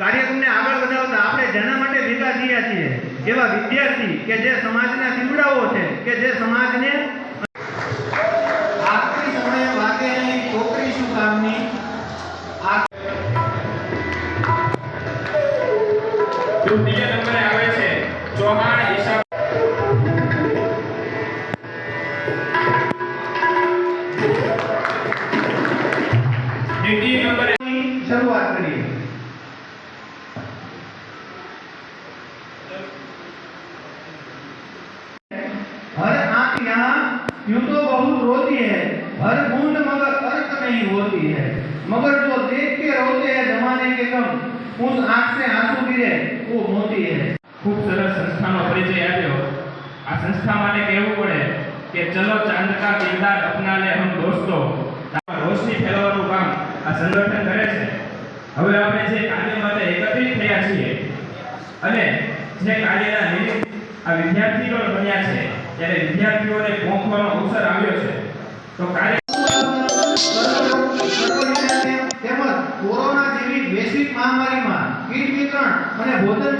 કાર્યક્રમને આગળ વધારતા આપણે જેના માટે ભેગા થયા છીએ એવા વિદ્યાર્થી કે જે સમાજના દીવડાઓ છે કે જે સમાજને આખરી સમયે વાગે નહીં છોકરી શું કામની? આ નંબરે આવે છે ચૌહાણ ઈશા દ્વિતીય નંબરે ની શરૂઆત કરીએ. यहाँ यूं तो बहुत रोती है हर बूंद मगर अर्थ नहीं होती है मगर जो देख के रोते हैं जमाने के कम उस आंख से आंसू गिरे वो मोती है ખૂબ સરસ સંસ્થાનો પરિચય આપ્યો આ સંસ્થા માટે કહેવું પડે કે ચલો ચાંદ કા કિરદાર અપના લે હમ દોસ્તો આમાં રોશની ફેલાવવાનું કામ આ સંગઠન કરે છે હવે આપણે જે કાર્ય માટે એકત્રિત થયા છીએ અને જે કાર્યના નિમિત્ત આ વિદ્યાર્થીઓ બન્યા છે ત્યારે વિદ્યાર્થીઓને પહોંચવાનો અવસર આવ્યો છે, તો કાર્ય તેમજ કોરોના જેવી વૈશ્વિક મહામારીમાં કીટ વિતરણ અને ભોજન